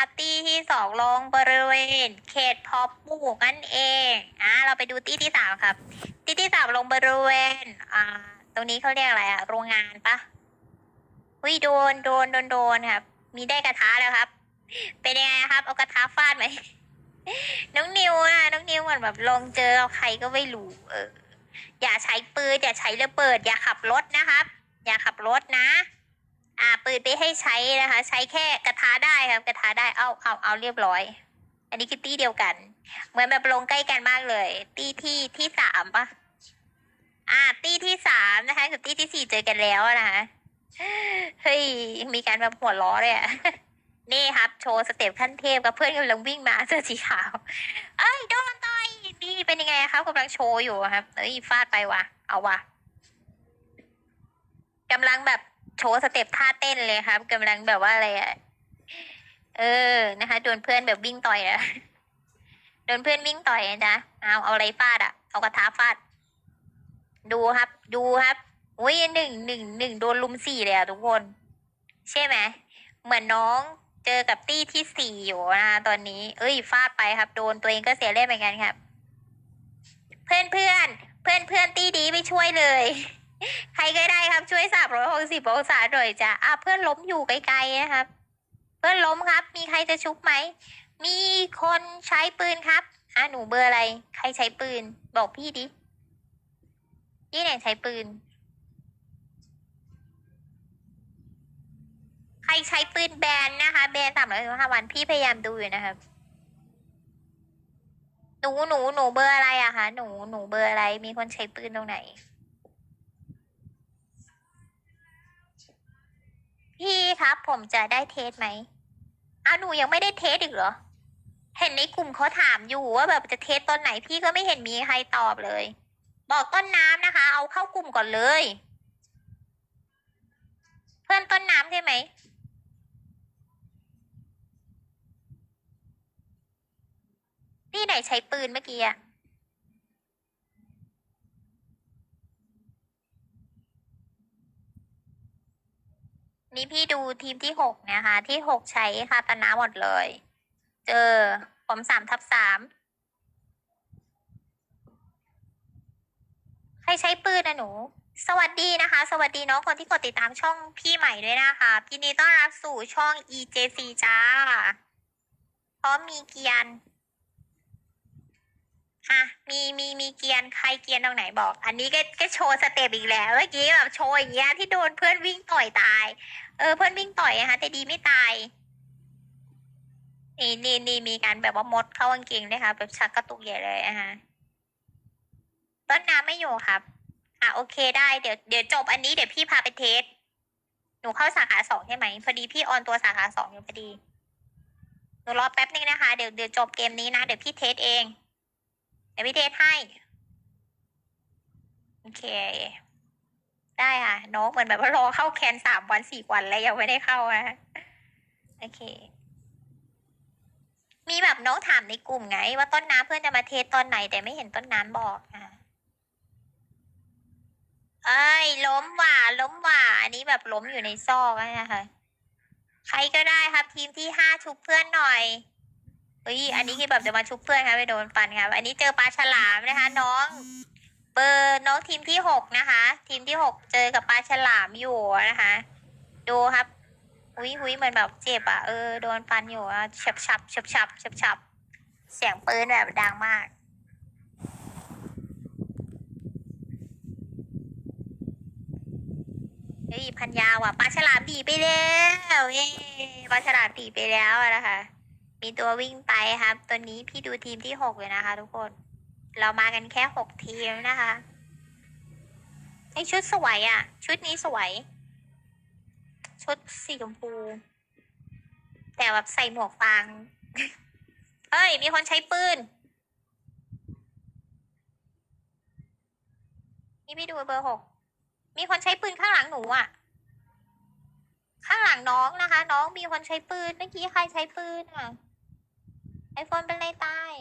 นะคะตี้ที่สองลงบริเวณ เขตพอปลูกนั่นเองอะเราไปดูตี้ที่สามครับ ตี้ที่สามลงบริเวณอ่าตรงนี้เขาเรียกอะไรอะโรงงานปะวิโดนโดนโดนโดนครับ มีได้กระทะแล้วครับ เป็นยังไงครับ เอากระทะฟาดไหมน้องนิวอะน้องนิวเหมือนแบบลงเจอใครก็ไม่รู้เอออย่าใช้ปืนอย่าใช้ระเบิด อย่าขับรถนะครับ อย่าขับรถนะ อ่าปืนไม่ให้ใช้นะคะ ใช้แค่กระทะได้ครับกระทะได้เอาเอาเอาเรียบร้อย อันนี้คือตี้เดียวกัน เหมือนแบบลงใกล้กันมากเลย ตี้ที่ที่สามปะอ่า ตี้ที่สามนะคะกับตี้ที่สี่เจอกันแล้วนะคะเฮ้ยมีการแบบหัวล้อเลยอะนี่ครับโชว์สเต็ปขั้นเทพกับเพื่อนกำลังวิ่งมาเสื้อสีขาว เอ้ยโดนต่อยนี่เป็นยังไงครับกำลังโชว์อยู่ครับเอ้ยฟาดไปว่ะ เอาว่ะกำลังแบบ โชว์สเต็ปท่าเต้นเลยครับกำลังแบบว่าอะไรอะเออนะคะโดนเพื่อนแบบวิ่งต่อยนะโดนเพื่อนวิ่งต่อยนะจ๊ะเอาเอาอะไรฟาดอะเอากระทะฟาด ดูครับ ดูครับอุ้ยหนึ่งหนึ่งหนึ่งโดนลุมสี่เลยอะทุกคน ใช่ไหมเหมือนน้องเจอกับตี้ที่สี่อยู่นะตอนนี้ เอ้ยฟาดไปครับ โดนตัวเองก็เสียเล่นเหมือนกันครับ เพื่อนเพื่อนเพื่อนเพื่อนตี้ดีไปช่วยเลย ใครก็ได้ครับช่วยสามร้อยหกสิบองศาหน่อยจ้ะอะเพื่อนล้มอยู่ไกลๆนะครับ เพื่อนล้มครับ มีใครจะชุบไหม มีคนใช้ปืนครับอะหนูเบอร์อะไร ใครใช้ปืน บอกพี่ดิพี่เนี่ยใช้ปืน ใครใช้ปืนแบนนะคะ แบนสามร้อยห้าวันพี่พยายามดูอยู่นะครับหนูหนูหนูเบอร์อะไรอะคะหนูหนูเบอร์อะไรมีคนใช้ปืนตรงไหน พี่ครับผมจะได้เทสไหมอ้าวหนูยังไม่ได้เทสอีกเหรอ เห็นในกลุ่มเขาถามอยู่ว่าแบบจะเทสตอนไหนพี่ก็ไม่เห็นมีใครตอบเลย บอกต้นน้ำนะคะ เอาเข้ากลุ่มก่อนเลย เพื่อนต้นน้ำใช่ไหมนี่ไหนใช้ปืนเมื่อกี้อะ นี่พี่ดูทีมที่หกนะคะ ที่หกใช้คาตานาหมดเลย เจอผมสามทับสามใครใช้ปืนอะหนู สวัสดีนะคะ สวัสดีน้องคนที่กดติดตามช่องพี่ใหม่ด้วยนะคะยินดีต้อนรับสู่ช่อง EJC จ้าพร้อมมีเกียร์ อะมีมีมีเกียร์ใครเกียร์ตรงไหนบอก อันนี้ก็ก็โชว์สเต็ปอีกแล้ว เมื่อกี้แบบโชว์อย่างเงี้ยที่โดนเพื่อนวิ่งต่อยตาย เออเพื่อนวิ่งต่อยนะคะแต่ดีไม่ตายนี่นี่นี่มีการแบบว่ามดเข้ากางเกงด้วยค่ะแบบชักกระตุกใหญ่เลยนะคะต้นน้ำไม่อยู่ครับ อะโอเคได้เดี๋ยวเดี๋ยวจบอันนี้เดี๋ยวพี่พาไปเทสหนูเข้าสาขาสองใช่ไหมพอดีพี่ออนตัวสาขาสองอยู่พอดีหนูรอแป๊บนึงนะคะ เดี๋ยวเดี๋ยวจบเกมนี้นะ เดี๋ยวพี่เทสเอง เดี๋ยวพี่เทให้โอเค ได้ค่ะน้องเหมือนแบบว่ารอเข้าแคนสามวันสี่วันแล้วยังไม่ได้เข้าอะโอเค มีแบบน้องถามในกลุ่มไง ว่าต้นน้ำเพื่อนจะมาเทสตอนไหน แต่ไม่เห็นต้นน้ำบอกอะเอ้ย ล้มว่ะล้มว่ะอันนี้แบบล้มอยู่ในซอกอะนะคะใครก็ได้ครับทีมที่ห้าชุบเพื่อนหน่อย เฮ้ย อันนี้คือแบบจะมาชุบเพื่อนครับไปโดนฟันครับ อันนี้เจอปลาฉลามนะคะ น้อง เบอร์น้องทีมที่หกนะคะ ทีมที่หกเจอกับปลาฉลามอยู่นะคะ ดูครับหุยหุยเหมือนแบบเจ็บอะ เออโดนฟันอยู่อะฉับฉับฉับฉับฉับฉับเสียงปืนแบบดังมากเฮ้ยพันยาวอะปลาฉลามดีไปแล้วเย้ปลาฉลามดีไปแล้วนะคะ มีตัววิ่งไปครับ ตัวนี้พี่ดูทีมที่หกเลยนะคะ ทุกคน เรามากันแค่หกทีมนะคะไอชุดสวยอะ ชุดนี้สวย ชุดสีชมพู แต่แบบใส่หมวกฟาง เฮ้ย มีคนใช้ปืน นี่พี่ดูเบอร์หก มีคนใช้ปืนข้างหลังหนูอะ ข้างหลังน้องนะคะ น้องมีคนใช้ปืน เมื่อกี้ใครใช้ปืนอะ ไอโฟนเป็นไรตาย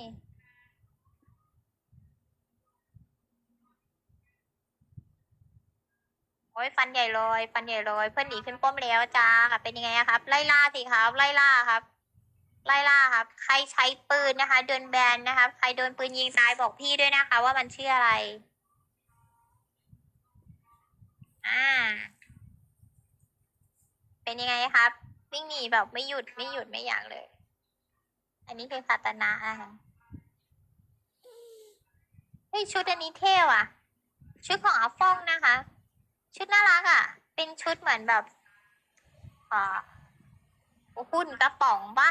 โอ้ยฟันใหญ่เลยฟันใหญ่เลยเพื่อนหนีขึ้นป้อมแล้วจ้าเป็นยังไงครับ ไล่ล่าสิครับ ไล่ล่าครับ ไล่ล่าครับ ใครใช้ปืนนะคะโดนแบนนะคะ ใครโดนปืนยิงตายบอกพี่ด้วยนะคะ ว่ามันชื่ออะไร อ่า เป็นยังไงครับ วิ่งหนีแบบไม่หยุดไม่หยุดไม่อย่ากเลย อันนี้คือคาตานะนะคะเฮ้ยชุดอันนี้เท่ว่ะชุดของอาฟองนะคะ ชุดน่ารักอะเป็นชุดเหมือนแบบอ่าหุ่นกระป๋องปะ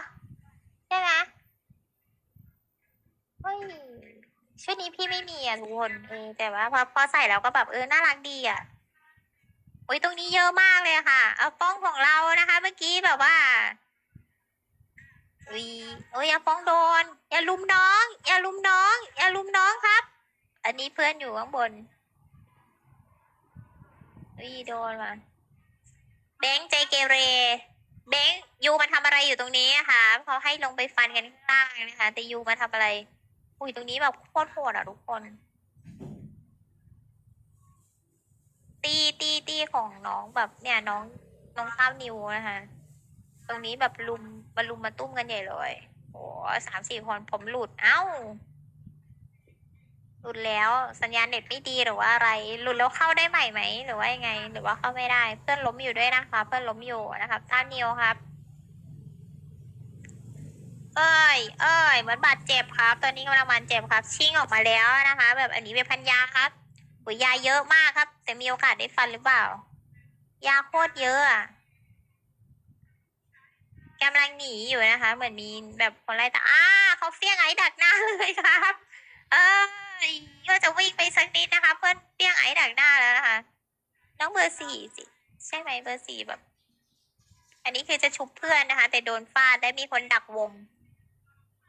ใช่ไหมเฮ้ยชุดนี้พี่ไม่มีอะทุกคนเออแต่ว่าพอพอใส่แล้วก็แบบเออน่ารักดีอะโอ้ยตรงนี้เยอะมากเลยค่ะ เอาป้องของเรานะคะ เมื่อกี้แบบว่า อุ้ยโอ้ยอย่าฟ้องโดน อย่าลุมน้อง อย่าลุมน้อง อย่าลุมน้องครับ อันนี้เพื่อนอยู่ข้างบนอุ้ยโดนมาแบงค์ใจเกเรแบงค์ยูมาทำอะไรอยู่ตรงนี้อะคะเขาให้ลงไปฟันกันข้างล่างนะคะ แต่ยูมาทำอะไร อุ้ยตรงนี้แบบโคตรโหดอะทุกคน ตีตีตีของน้องแบบเนี่ยน้องน้องข้าวนิวนะคะ ตรงนี้แบบลุม มาลุมมาตุ้มกันใหญ่เลยโอ้สามสี่คนผมหลุด เอ้า หลุดแล้ว สัญญาณเน็ตไม่ดีหรือว่าอะไร หลุดแล้วเข้าได้ใหม่ไหม หรือว่ายังไง หรือว่าเข้าไม่ได้ เพื่อนล้มอยู่ด้วยนะคะ เพื่อนล้มอยู่นะครับท่านนิวครับ เอ้ย เอ้ย เหมือนบาดเจ็บครับ ตอนนี้กำลังบาดเจ็บครับ ชิ่งออกมาแล้วนะคะ แบบอันนี้เป็นพันยาครับหุยยาเยอะมากครับ แต่มีโอกาสได้ฟันหรือเปล่า ยาโคตรเยอะอะ กำลังหนีอยู่นะคะ เหมือนมีแบบคนไล่ตาอ้าเขาเฟี้ยงไอ้ดักหน้าเลยครับ เอ้ยก็จะวิ่งไปสักนิดนะคะ เพื่อนเปี้ยงไอ้ดักหน้าแล้วนะคะ น้องเบอร์สี่สิใช่ไหมเบอร์สี่แบบ อันนี้คือจะชุบเพื่อนนะคะ แต่โดนฟาดได้มีคนดักวง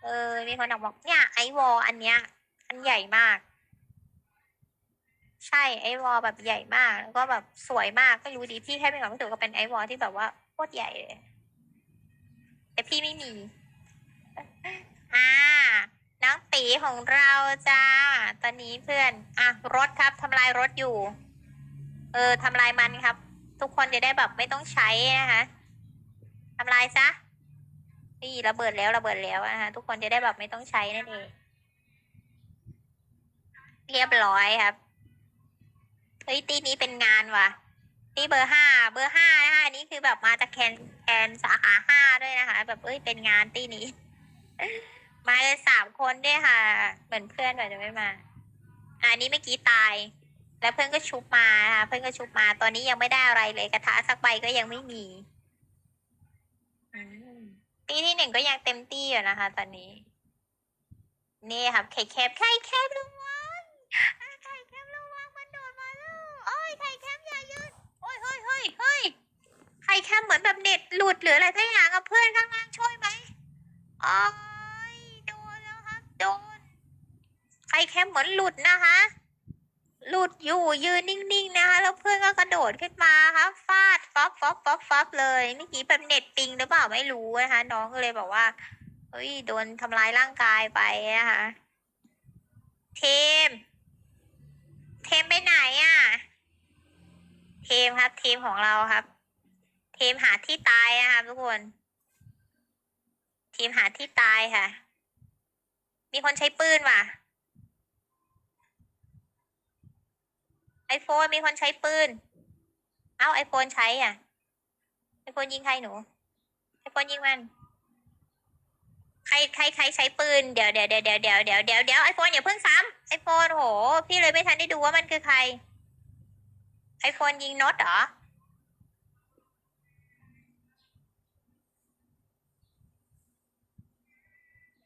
เออ มีคนดักบอกเนี่ยไอวอลอันเนี้ยอันใหญ่มาก ใช่ไอวอลแบบใหญ่มาก แล้วก็แบบสวยมากไม่รู้ดีพี่แค่เป็นความรู้สึกว่าเป็นไอวอลที่แบบว่าโคตรใหญ่เลย แต่พี่ไม่มี อ่า น้องตีของเราจ้า ตอนนี้เพื่อน อะ รถครับทำลายรถอยู่ เออทำลายมันครับ ทุกคนจะได้แบบไม่ต้องใช้นะคะทำลายซะ นี่ระเบิดแล้วระเบิดแล้วนะคะทุกคนจะได้แบบไม่ต้องใช้นั่นเอง เรียบร้อยครับ เฮ้ยตีนี้เป็นงานว่ะ ตีเบอร์ห้าเบอร์ห้านะคะอันนี้คือแบบมาจากแคนแคนสาขาห้าด้วยนะคะ แบบเอ้ยเป็นงานตีนี้ มาเลยสามคนด้วยค่ะ เหมือนเพื่อนแบบจะไม่มาอันนี้เมื่อกี้ตาย แล้วเพื่อนก็ชุบมานะคะเพื่อนก็ชุบมา ตอนนี้ยังไม่ได้อะไรเลยกระทะสักใบก็ยังไม่มีอตีที่หนึ่งก็ยังเต็มตี้อยู่นะคะ ตอนนี้ นี่ครับไข่แคบไข่แคบระวัง เฮ้ยเฮ้ยเฮ้ยไข่แคบเหมือนแบบเน็ตหลุดหรืออะไรสักอย่างกับเพื่อนข้างล่างช่วยไหมอ้ยโดนแล้วครับโดนไข่แคบเหมือนหลุดนะคะ หลุดอยู่ยืนนิ่งๆนะคะ แล้วเพื่อนก็กระโดดขึ้นมาครับฟาดฟับฟับฟับฟับเลยเมื่อกี้แบบเน็ตปิงหรือเปล่าไม่รู้นะคะ น้องก็เลยบอกว่าเฮ้ยโดนทำร้ายร่างกายไปนะคะเทม เทมไปไหนอะ ทีมครับทีมของเราครับ ทีมหาที่ตายนะครับทุกคน ทีมหาที่ตายค่ะ มีคนใช้ปืนว่ะไอโฟนมีคนใช้ปืน เอ้าไอโฟนใช้อะไอโฟนยิงใครหนูไอโฟนยิงมัน ใครใครใครใช้ปืน เดี๋ยวเดี๋ยวเดี๋ยวเดี๋ยวเดี๋ยวเดี๋ยวเดี๋ยวไอโฟนอย่าเพิ่งซ้ำไอโฟนโห พี่เลยไม่ทันได้ดูว่ามันคือใคร ไอโฟนยิงน็อตเหรอ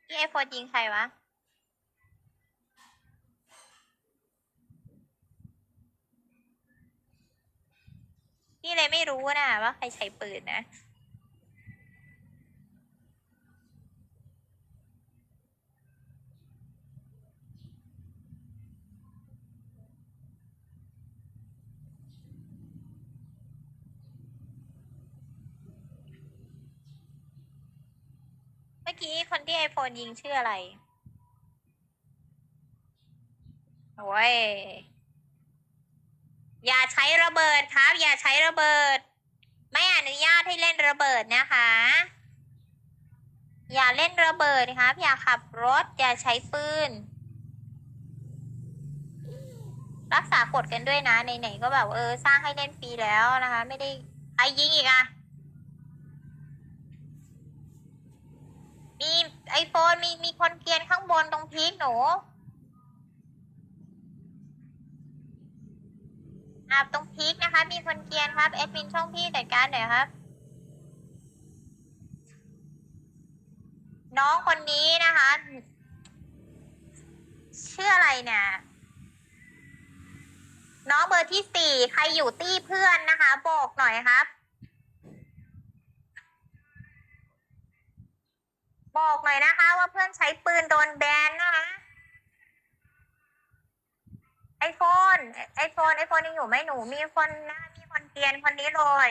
ที่ไอโฟนยิงใครวะ พี่เลยไม่รู้นะว่าใครใช้ปืนนะ เมื่อกี้คน ที่ไอโฟนยิงชื่ออะไร โอ้ย อย่าใช้ระเบิดครับ อย่าใช้ระเบิด ไม่อนุญาตให้เล่นระเบิดนะคะ อย่าเล่นระเบิดนะครับ อย่าขับรถ อย่าใช้ปืน รักษากฎกันด้วยนะ ไหนๆก็แบบเออ สร้างให้เล่นฟรีแล้วนะคะ ไม่ได้ใครยิงอีกอะ มีไอโฟนมีมีคนเกรียนข้างบนตรงพีคหนูอ่าตรงพีคนะคะ มีคนเกียนครับแอดมินช่องพี่จัดการหน่อยครับ น้องคนนี้นะคะชื่ออะไรเนี่ยน้องเบอร์ที่สี่ใครอยู่ตี้เพื่อนนะคะ บอกหน่อยครับ บอกหน่อยนะคะ ว่าเพื่อนใช้ปืนโดนแบนนะคะไอโฟนไอโฟนไอโฟนยังอยู่ไหมหนูมีคนนะมีคนเกียนคนนี้เลย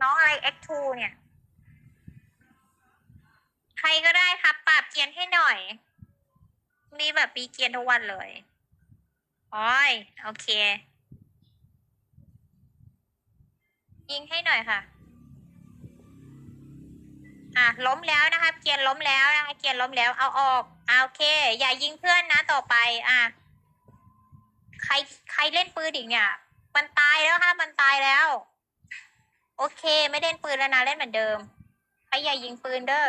น้องอะไร X2 เนี่ย ใครก็ได้ครับปราบเกียนให้หน่อยนี่แบบปีเกียนทุกวันเลย โอ้ย โอเค ยิงให้หน่อยค่ะ อะล้มแล้วนะคะ เกียนล้มแล้วนะคะ เกียนล้มแล้ว เอาออกอโอเค อย่ายิงเพื่อนนะต่อไป อะ ใครใครเล่นปืนอีกเนี่ย มันตายแล้วค่ะ มันตายแล้ว โอเค ไม่เล่นปืนแล้วนะเล่นเหมือนเดิมใครอย่ายิงปืนเด้อ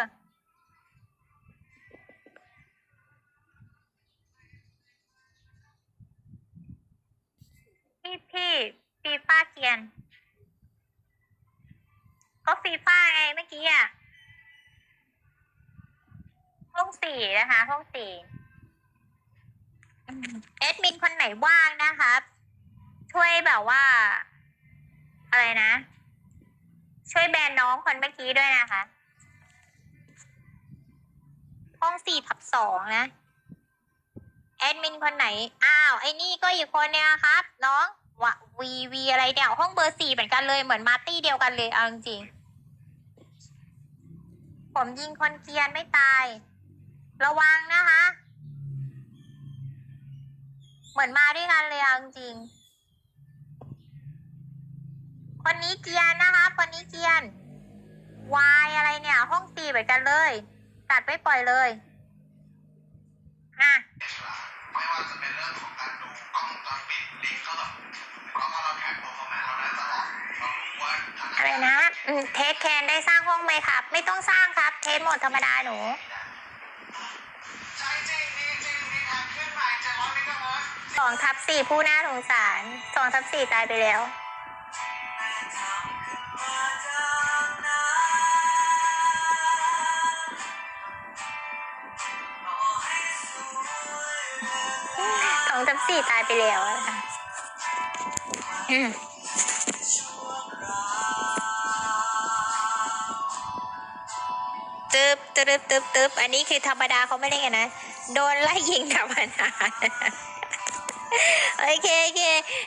พี่พี่ฟีฟ่าเกียน ก็ฟีฟ่าไงเมื่อกี้อะห้องสี่นะคะ ห้องสี่อืมแอดมินคนไหนว่างนะครับช่วยแบบว่า อะไรนะ ช่วยแบนน้องคนเมื่อกี้ด้วยนะคะ ห้องสี่ทับสองนะแอดมินคนไหน อ้าว ไอ้นี่ก็อีกคนเนี่ยครับ น้อง วะวีวีอะไรเนี่ยห้องเบอร์สี่เหมือนกันเลยเหมือนมาร์ตี้เดียวกันเลยเอาจริงผมยิงคนเกียนไม่ตาย ระวังนะคะ เหมือนมาด้วยกันเลยเอาจริงคนนี้เกียนนะคะคนนี้เกียนวายอะไรเนี่ย ห้องสี่เหมือนกันเลย ตัดไม่ปล่อยเลยอะไม่ว่าจะเป็นเรื่องของการดูกล้องวงจรปิดลิงก์ก็แบบแล้วก็เราแท็กโอะไรนะอืมเทสแคนได้สร้างห้องไหมครับ ไม่ต้องสร้างครับ เทสโหมดธรรมดาหนู สองทับสี่ผู้น่าสงสารสองทับสี่ตายไปแล้ว สองทับสี่ตายไปแล้วนะ อืมตึบตึบตึบตึบอันนี้คือธรรมดาเขาไม่เล่นกันนะ โดนไล่ยิงธรรมดาโอเคโอเค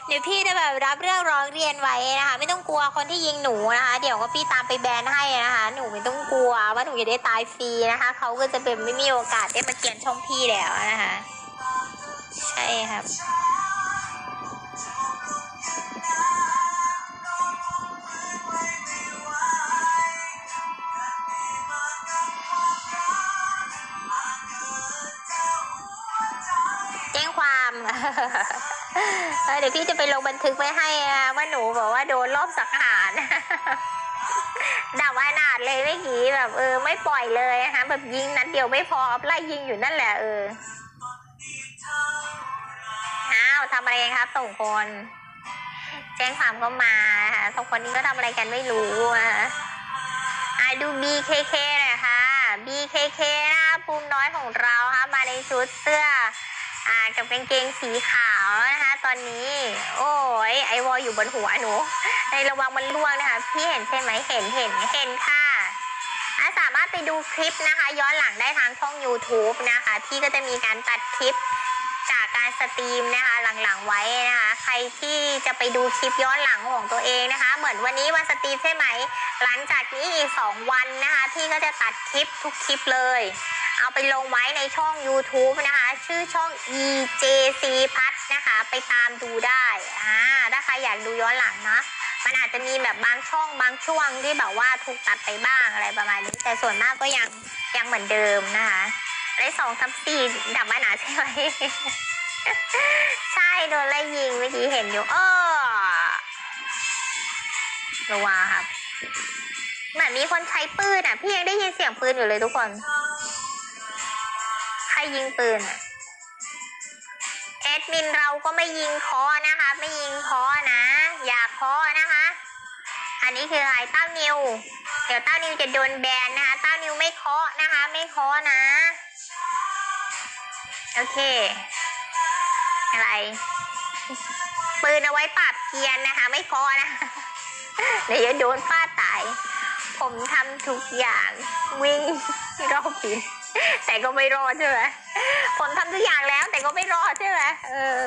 เดี๋ยวพี่จะแบบรับเรื่องร้องเรียนไว้นะคะ ไม่ต้องกลัวคนที่ยิงหนูนะคะ เดี๋ยวก็พี่ตามไปแบนให้นะคะ หนูไม่ต้องกลัวว่าหนูจะได้ตายฟรีนะคะเขาก็จะเป็นไม่มีโอกาสได้มาเกียนช่องพี่แล้วนะคะ ใช่ครับ เดี๋ยวพี่จะไปลงบันทึกไว้ให้ว่าหนูบอกว่าโดนรอบสังหารดับอนาถเลยเมื่อกี้แบบเออไม่ปล่อยเลยนะคะแบบยิงนัดเดียวไม่พอไล่ยิงอยู่นั่นแหละเอออ้าวทำอะไรครับสองคน แจ้งความก็มาค่ะสองคนนี้ก็ทำอะไรกันไม่รู้อะอะดู BKK หน่อยค่ะ BKK นะคะภูมิน้อยของเราค่ะมาในชุดเสื้อ อ่ากับกางเกงสีขาวนะคะ ตอนนี้ โอ้ยไอวอลอยู่บนหัวหนู ในระวังมันล่วงนะคะ พี่เห็นใช่ไหมเห็นเห็นเห็นค่ะอะสามารถไปดูคลิปนะคะ ย้อนหลังได้ทางช่อง YouTube นะคะ พี่ก็จะมีการตัดคลิปจากการสตรีมนะคะหลังๆไว้นะคะ ใครที่จะไปดูคลิปย้อนหลังของตัวเองนะคะ เหมือนวันนี้วันสตรีมใช่ไหม หลังจากนี้อีกสองวันนะคะ พี่ก็จะตัดคลิปทุกคลิปเลย เอาไปลงไว้ในช่อง YouTube นะคะ ชื่อช่อง EJC พัทนะคะ ไปตามดูได้อ่าถ้าใครอยากดูย้อนหลังนะมันอาจจะมีแบบบางช่องบางช่วงที่แบบว่าถูกตัดไปบ้างอะไรประมาณนี้ แต่ส่วนมากก็ยังยังเหมือนเดิมนะคะไอ้สองสามสี่ดับมาหนาใช่ไหมใช่โดนไล่ยิงเมื่อกี้เห็นอยู่เออระวังครับเหมือนมีคนใช้ปืนอะ พี่ยังได้ยินเสียงปืนอยู่เลยทุกคน รยิงปืนอะแอดมินเราก็ไม่ยิงคอนะคะ ไม่ยิงคอนะ อย่าคอนะคะ อันนี้คืออะไรเต้านิว เดี๋ยวเต้านิวจะโดนแบนนะคะ เต้านิวไม่เคาะนะคะ ไม่เคาะนะ โอเค อะไรปืนเอาไว้ปราบเกียนนะคะ ไม่คาะนะ เดี๋ยวโดนฟาดตาย ผมทำทุกอย่างวิ่งรอบปี แต่ก็ไม่รอดใช่ไหมผมทำทุกอย่างแล้ว แต่ก็ไม่รอดใช่ไหมเออ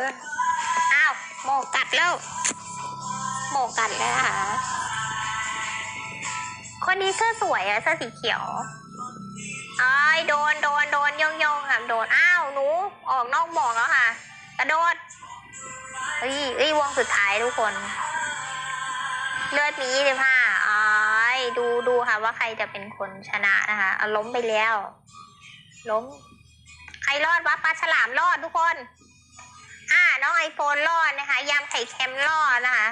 อ้าวหมอกัดแล้วหมอกัดแล้วนะคะคนนี้เสื้อสวยอะเสื้อสีเขียวไอ้ายโดนโดนโดนย่องย่องค่ะโดน อ้าวหนูออกนอกหมอกแล้วค่ะ กระโดดเอ้ยเอ้ยวงสุดท้ายทุกคน เลือดมียี่สิบห้าอ้ายดูดูค่ะว่าใครจะเป็นคนชนะนะคะเอล้มไปแล้ว ล้ม ใครรอดวะปลาฉลามรอดทุกคน อ่า น้องไอโฟนรอดนะคะยำไข่เค็มรอดนะคะ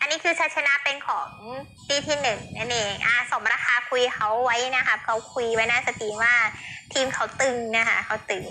อันนี้คือชัยชนะเป็นของปีที่หนึ่งนั่นเองอ่าสมราคาคุยเขาไว้นะคะเขาคุยไว้หน้าสตรีมว่าทีมเขาตึงนะคะเขาตึง